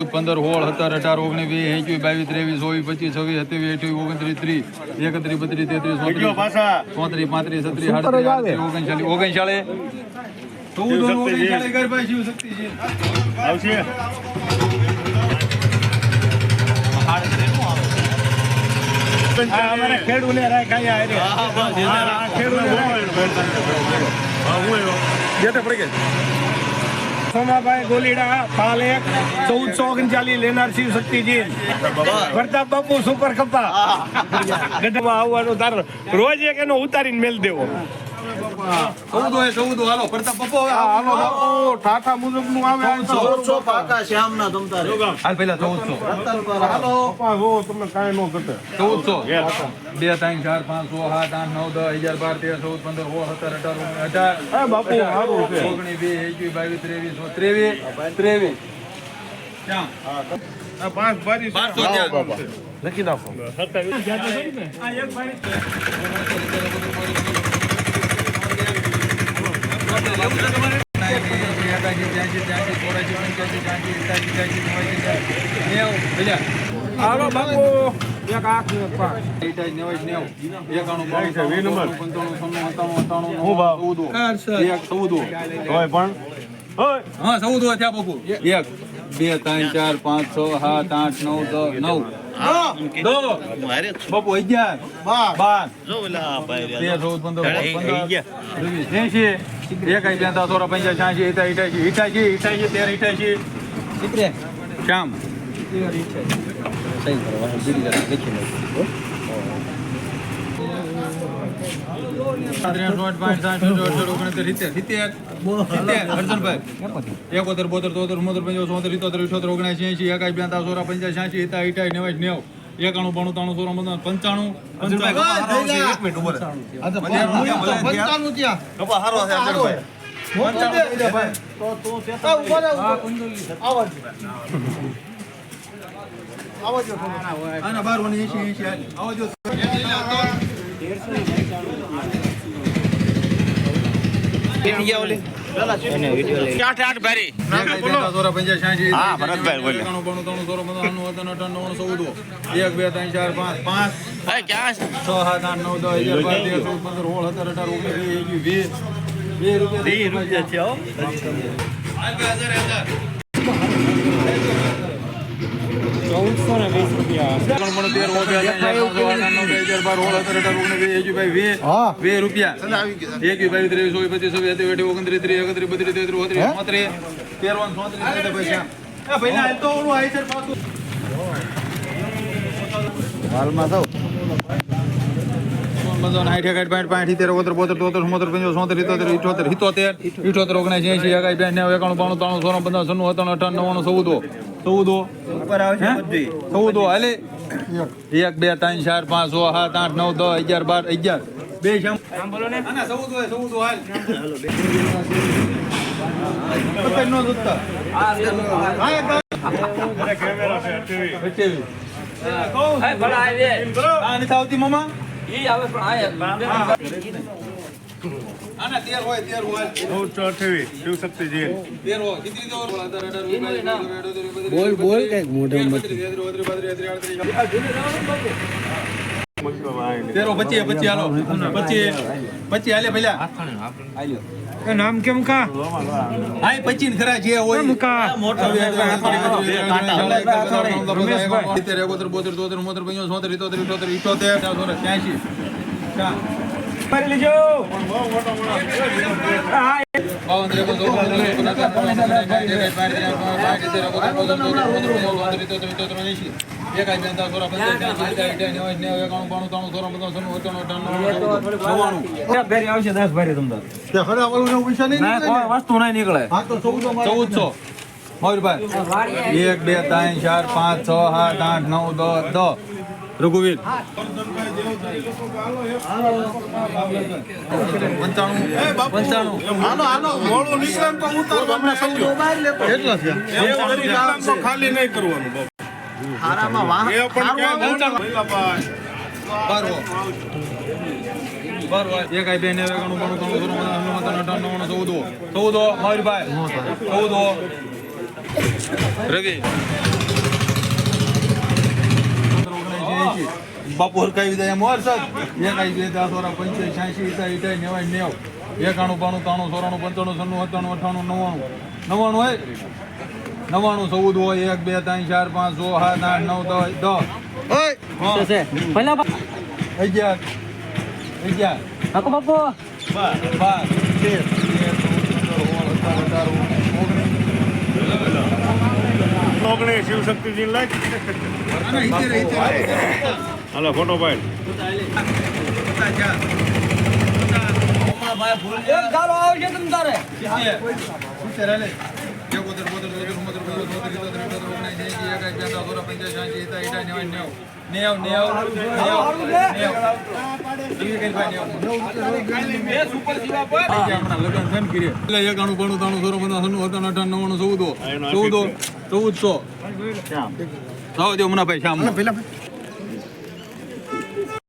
પંદર હોળ સત્તર અઢાર ઓગણીસ વીસ એકવીસ બાવીસ ત્રેવીસ ચોવીસ પચીસ છવ્વીસ સત્યાવીસ અઠ્યાવીસ ઓગણત્રીસ ત્રીસ એકત્રીસ બત્રીસ તેત્રીસ ચોત્રીસ પાંત્રીસ છત્રીસ આડત્રીસ ઓગણચાલીસ ઓગણચાલીસ. રાખ્યા ખેડૂને સોમાભાઈ ગોલીડા, પાલ એક, ચૌદસો ઓગણચાલીસ લેનાર શિવ શક્તિજી. પ્રતાપ બાપુ સુપર કપા. ગઢમાં આવવાનું તાર. રોજ એક એનો ઉતારીને મેલ દેવો. ચૌદ હોય ચૌદ. હાલો પ્રતાપ પપ્પો હાલો. બાપુ. ઠાઠા મુજબનું આવે ચૌદસો પાકા શ્યામના તમતારે હાલ પેલા ચૌદસો. હાલો. પપ્પા જો તમને કાંઈ નો ઘટે. ચૌદસો. બે ત્રણ ચાર પાંચ છ સાત આઠ નવ દસ અગિયાર બાર તેર ચૌદ પંદર સોળ સત્તર અઢાર અઢાર. હે બાપુ સારું છે. ઓગણીસ વીસ એકવીસ બાવીસ ત્રેવીસ ત્રેવીસ. ત્રેવીસ. પાંચ બારી પાંચસો લખી નાખો. હાલો બાપુ એક આંખ એક બે ત્રણ ચાર પાંચ છ સાત આઠ નવ દસ નવ બપુ અગિયાર બાર તેર ચૌદ પંદર પંદર એસી એકાઈ બેતા સોળ પંચાસ છ્યાસી ઇઠ્યાસી ઇઠ્યાસી ઇઠ્યાસી ઇઠ્યાસી તેર ઇઠ્યાસી શ્યામ. એકોતેર બોતેર તોતેર ઉમોતેર પંચોતેર સોતેર ઇતોતેર ઇઠોતેર ઓગણસી એસી એકાઈ બેતા સોરા પંચાસ છ્યાસી હિતા ઇઠાઈ નેવાઈ નેવ. એકાણું બાણું તાણું સોળ બધા પંચાણું. પંચાણું. ત્યાં આઠ ભરી? હા ભરતભાઈ બોલો. એક બે ત્રણ ચાર પાંચ પાંચ. છ? સાત આઠ નવ દસ અગિયાર બાર તેર ચૌદ પંદર સોળ સત્તર અઢાર ઓગણીસ વીસ બે રૂપિયા રૂપિયા. ચૌદસો ને વીસ રૂપિયા. બે રૂપિયા. એકવીસ બાવીસ ત્રેવીસ ચોવીસ પચીસ છવ્વીસ અઠ્યાવીસ ઓગણત્રીસ ત્રીસ એકત્રીસ બત્રીસ તેત્રીસ ચોત્રીસ ચોત્રીસ તેરવન ચોત્રીસ પૈસા એ ભાઈ ના તો ઓલું આઈ છે પાછું. હાલમાં થવું બંધન સાઠ એકાઠ પાંઠ પાંઠ સિત્તેર ઓતેર બોતેર તોતેર ચુમ્મોતેર પંચોતેર સોતેર ઇતોતેર ઇઠોતેર ઇઠોતેર ઇઠોતેર ઓગણસી એસી એકાઈ બે નેવું એકાણું બાણું ત્રાણું સોળ પંદર સન્નું અઠાણું અઠાણું નવ્વાણું ચૌદો. ચૌદો. ચૌદો. હાલે. એક. બે ત્રણ ચાર પાંચ છ સાત આઠ નવ દસ અગિયાર બાર અગિયાર. બે શામ આના ચૌદો હોય, ચૌદો હાલ. નો દુખતા. હા, અઠ્યાવીસ. આ નથી આવતી મામા? આના તેર હોય તેર હોય. ચૌદસો અઠાવીસ શિવ શક્તિજી તેર હોય. કેટલી બોલ બોલ કંઈક મોઢે પચીસ પચીસ હાલો. પછી પછી હાલે પેલા નામ કેમ કા? આય પચીન ને ખરા જે હોય. કા? સિત્તેર, એકોતેર, બોતેર, તોતેર, ઉમોતેર, પંચોતેર, સોતેર, ઇતોતેર, લેજો ઇતોતેર, ઇતોતેર, સોળ, પંચાસ, છ્યાસી, સિત્તેર, તમને વસ્તુ નહીં નીકળે ચૌદસો. મયુરભાઈ એક, બે, ત્રણ, ચાર, પાંચ, છ, સાત, આઠ, નવ, દસ દસ. રઘુવીર. ખાલી નહીં કરવાનું એક આઈ બે ને એકાણું બાણું ત્રાણું અઢાર નવ્વાણું ચૌદો. ચૌદો મયુરભાઈ. ચૌદો. રવિ. બાપુ હરકાવી દે એમ વરસાદ એક આવી બે દસ ઓરા પંચાયત છ્યાસી ઈટા ઈટા નેવાય નેવ. એકાણું બાણું ત્રાણું ચોરાણું પંચાણું છન્નું અઠાણું અઠાણું નવ્વાણું. નવ્વાણું હોય? નવ્વાણું ચૌદ હોય એક બે ત્રણ ચાર પાંચ છ સાત આઠ નવ દસ દસ. અગિયાર. અગિયાર. બાર બાર તેર તેર ચૌદ પંદર સોળ અઢાર ઓગણીસ ઓગણીસ શિવશક્તિજી ઇત્તેર. હાલો ફોટો પાડ. એકાણું બાણું ત્રાણું સોળ પંદર સન્નું સત્તાણું અઠાણું નવ્વાણું